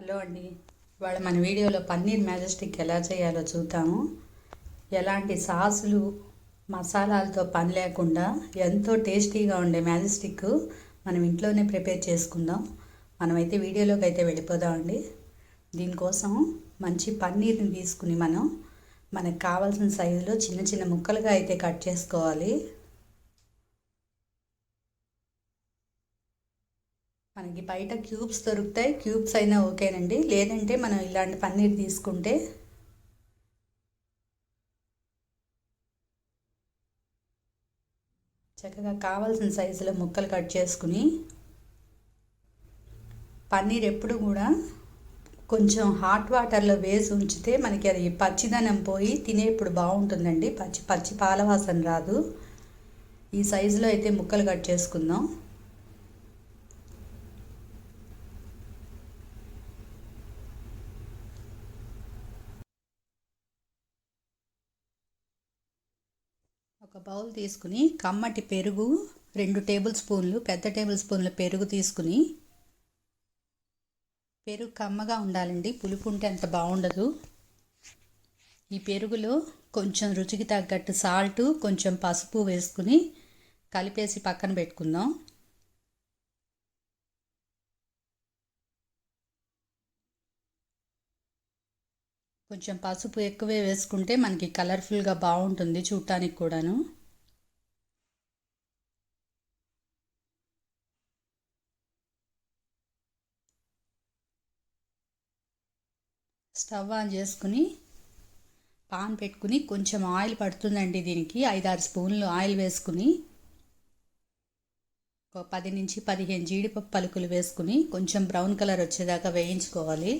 Hello అండి. ఇవాళ మన వీడియోలో పన్నీర్ మ్యాజెస్టిక్ ఎలా చేయాలో చూద్దాము. ఎలాంటి సాసులు మసాలాలతో పని లేకుండా ఎంతో టేస్టీగా ఉండే మ్యాజెస్టిక్ మనం ఇంట్లోనే ప్రిపేర్ చేసుకుందాం. మనమైతే వీడియోలోకి అయితే వెళ్ళిపోదామండి దీనికోసం మంచి పన్నీర్ని తీసుకుని మనం మనకు కావాల్సిన సైజులో చిన్న చిన్న ముక్కలుగా అయితే కట్ చేసుకోవాలి. మనకి బయట క్యూబ్స్ దొరుకుతాయి. క్యూబ్స్ అయినా ఓకేనండి. లేదంటే మనం ఇలాంటి పన్నీర్ తీసుకుంటే చక్కగా కావాల్సిన సైజులో ముక్కలు కట్ చేసుకుని పన్నీర్ ఎప్పుడు కూడా కొంచెం హాట్ వాటర్లో వేసి ఉంచితే మనకి అది పచ్చిదనం పోయి తినేప్పుడు బాగుంటుందండి. పచ్చి పచ్చి పాలవాసన రాదు. ఈ సైజులో అయితే ముక్కలు కట్ చేసుకుందాం. ఒక బౌల్ తీసుకుని కమ్మటి పెరుగు రెండు టేబుల్ స్పూన్లు పెద్ద టేబుల్ స్పూన్ల పెరుగు తీసుకుని పెరుగు కమ్మగా ఉండాలండి. పులుపు ఉంటే అంత బాగుండదు. ఈ పెరుగులో కొంచెం రుచికి తగ్గట్టు సాల్ట్ కొంచెం పసుపు వేసుకుని కలిపేసి పక్కన పెట్టుకుందాం. కొంచెం పసుపు ఎక్కువే వేసుకుంటే మనకి కలర్ఫుల్గా బాగుంటుంది చూడటానికి కూడాను. స్టవ్ ఆన్ చేసుకుని పాన్ పెట్టుకుని కొంచెం ఆయిల్ పడుతుందండి దీనికి. ఐదారు స్పూన్లు ఆయిల్ వేసుకుని ఒక పది నుంచి పదిహేను జీడిపప్పు పలుకులు వేసుకుని కొంచెం బ్రౌన్ కలర్ వచ్చేదాకా వేయించుకోవాలి.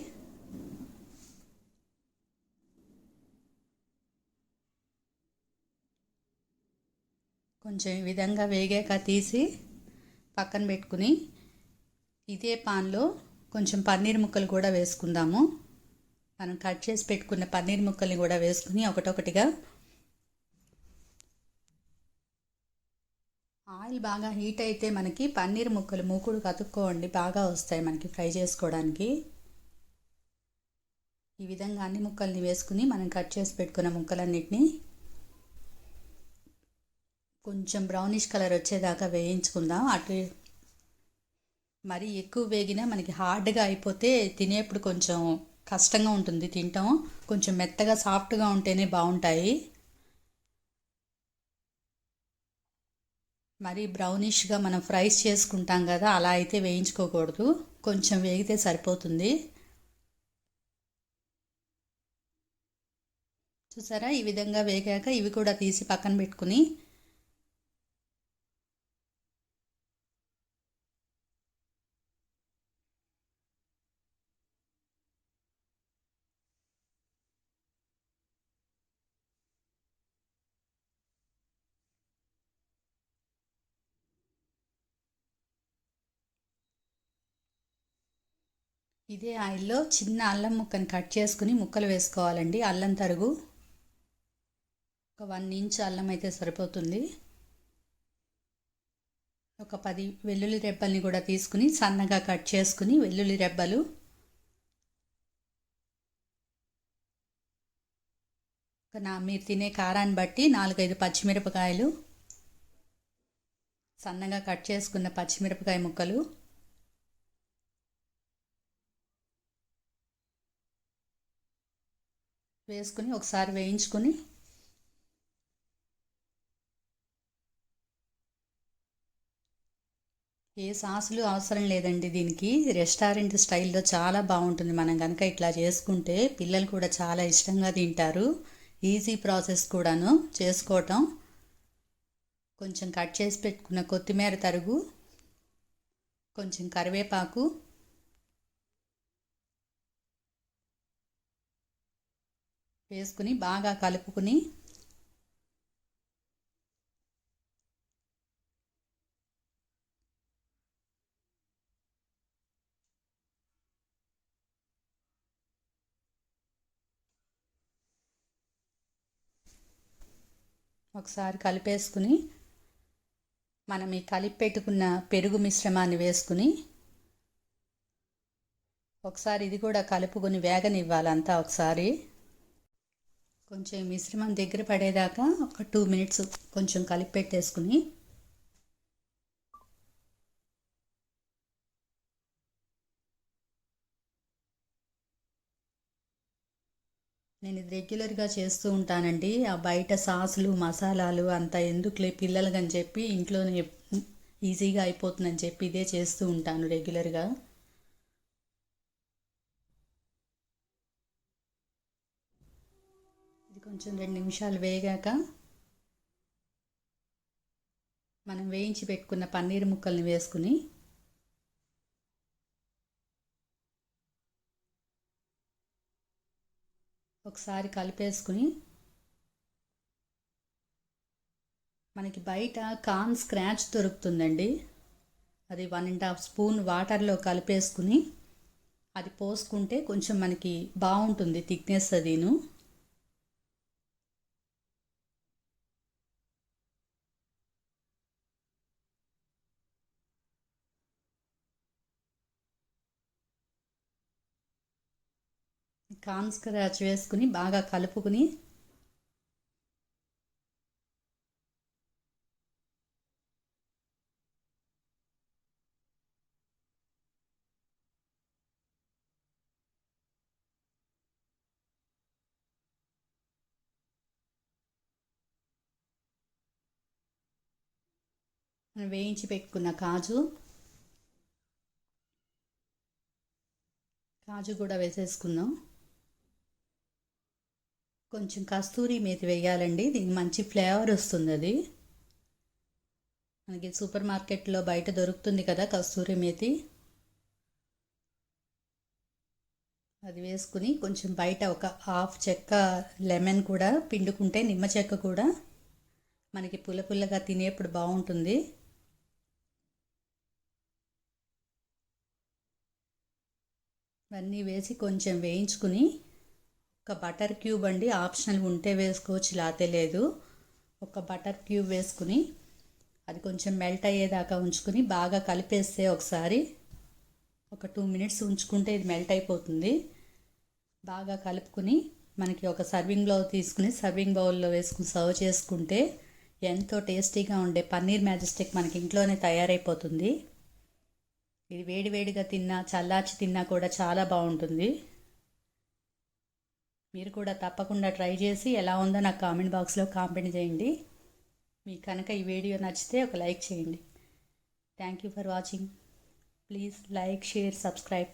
కొంచెం ఈ విధంగా వేగాక తీసి పక్కన పెట్టుకుని ఇదే పాన్లో కొంచెం పన్నీర్ ముక్కలు కూడా వేసుకుందాము. మనం కట్ చేసి పెట్టుకున్న పన్నీర్ ముక్కల్ని కూడా వేసుకుని ఒకటొకటిగా ఆయిల్ బాగా హీట్ అయితే మనకి పన్నీర్ ముక్కలు మూకుడు కతుక్కోండి బాగా వస్తాయి మనకి ఫ్రై చేసుకోవడానికి. ఈ విధంగా అన్ని ముక్కల్ని వేసుకుని మనం కట్ చేసి పెట్టుకున్న ముక్కలన్నిటిని కొంచెం బ్రౌనిష్ కలర్ వచ్చేదాకా వేయించుకుందాం. అటు మరి ఎక్కువ వేగినా మనకి హార్డ్గా అయిపోతే తినేప్పుడు కొంచెం కష్టంగా ఉంటుంది తింటాం. కొంచెం మెత్తగా సాఫ్ట్గా ఉంటేనే బాగుంటాయి. మరి బ్రౌనిష్గా మనం ఫ్రైస్ చేసుకుంటాం కదా అలా అయితే వేయించుకోకూడదు. కొంచెం వేగితే సరిపోతుంది. చూసారా? ఈ విధంగా వేగాక ఇవి కూడా తీసి పక్కన పెట్టుకుని ఇదే ఆయిల్లో చిన్న అల్లం ముక్కని కట్ చేసుకుని ముక్కలు వేసుకోవాలండి. అల్లం తరుగు ఒక వన్ ఇంచ్ అల్లం అయితే సరిపోతుంది. ఒక పది వెల్లుల్లి రెబ్బల్ని కూడా తీసుకుని సన్నగా కట్ చేసుకుని వెల్లుల్లి రెబ్బలు ఒక నా మీరు తినే కారాన్ని బట్టి నాలుగైదు పచ్చిమిరపకాయలు సన్నగా కట్ చేసుకున్న పచ్చిమిరపకాయ ముక్కలు వేసుకుని ఒకసారి వేయించుకొని ఏ సాసులు అవసరం లేదండి దీనికి. రెస్టారెంట్ స్టైల్లో చాలా బాగుంటుంది. మనం కనుక ఇట్లా చేసుకుంటే పిల్లలు కూడా చాలా ఇష్టంగా తింటారు. ఈజీ ప్రాసెస్ కూడాను చేసుకోవటం. కొంచెం కట్ చేసి పెట్టుకున్న కొత్తిమీర తరుగు కొంచెం కరివేపాకు వేసుకుని బాగా కలుపుకుని ఒకసారి కలిపేసుకుని మనం ఈ కలిపి పెట్టుకున్న పెరుగు మిశ్రమాన్ని వేసుకుని ఒకసారి ఇది కూడా కలుపుకొని వేగనివ్వాలంతా ఒకసారి. కొంచెం మిశ్రమం దగ్గర పడేదాకా ఒక టూ మినిట్స్ కొంచెం కలిపి పెట్టేసుకుని. నేను ఇది రెగ్యులర్గా చేస్తూ ఉంటానండి. ఆ బయట సాసులు మసాలాలు అంత ఎందుకులే పిల్లలకని చెప్పి ఇంట్లోనే ఈజీగా అయిపోతుందని చెప్పి ఇదే చేస్తూ ఉంటాను రెగ్యులర్గా కొంచెం రెండు నిమిషాలు వేగాక మనం వేయించి పెట్టుకున్న పన్నీర్ ముక్కల్ని వేసుకుని ఒకసారి కలిపేసుకుని మనకి బయట కార్న్ స్క్రాచ్ దొరుకుతుందండి. అది వన్ అండ్ హాఫ్ స్పూన్ వాటర్లో కలిపేసుకుని అది పోసుకుంటే కొంచెం మనకి బాగుంటుంది థిక్నెస్ అదిను. కార్న్ స్క్రాచ్ వేసుకుని బాగా కలుపుకుని వేయించి పెట్టుకున్న కాజు. కాజు కూడా వేసేసుకుందాం. కొంచెం కస్తూరి మేతి వేయాలండి. దీనికి మంచి ఫ్లేవర్ వస్తుంది అది. మనకి సూపర్ మార్కెట్లో బయట దొరుకుతుంది కదా కస్తూరి మేతి. అది వేసుకుని కొంచెం బయట ఒక హాఫ్ చెక్క లెమన్ కూడా పిండుకుంటే నిమ్మ చెక్క కూడా మనకి పుల్ల పుల్లగా తినేప్పుడు బాగుంటుంది. ఇవన్నీ వేసి కొంచెం వేయించుకుని ఒక బటర్ క్యూబ్ అండి. ఆప్షనల్ ఉంటే వేసుకోవచ్చు లేతే లేదు. ఒక బటర్ క్యూబ్ వేసుకుని అది కొంచెం మెల్ట్ అయ్యేదాకా ఉంచుకుని బాగా కలిపేస్తే ఒకసారి ఒక టూ మినిట్స్ ఉంచుకుంటే ఇది మెల్ట్ అయిపోతుంది. బాగా కలుపుకుని మనకి ఒక సర్వింగ్ బౌల్ తీసుకుని సర్వింగ్ బౌల్లో వేసుకుని సర్వ్ చేసుకుంటే ఎంతో టేస్టీగా ఉండే పన్నీర్ మ్యాజిస్టిక్ మనకి ఇంట్లోనే తయారైపోతుంది. ఇది వేడివేడిగా తిన్నా చల్లార్చి తిన్నా కూడా చాలా బాగుంటుంది. మీరు కూడా తప్పకుండా ట్రై చేసి ఎలా ఉందో నాకు కామెంట్ బాక్స్లో కామెంట్ చేయండి. మీకు కనుక ఈ వీడియో నచ్చితే ఒక లైక్ చేయండి. Thank you for watching please like share subscribe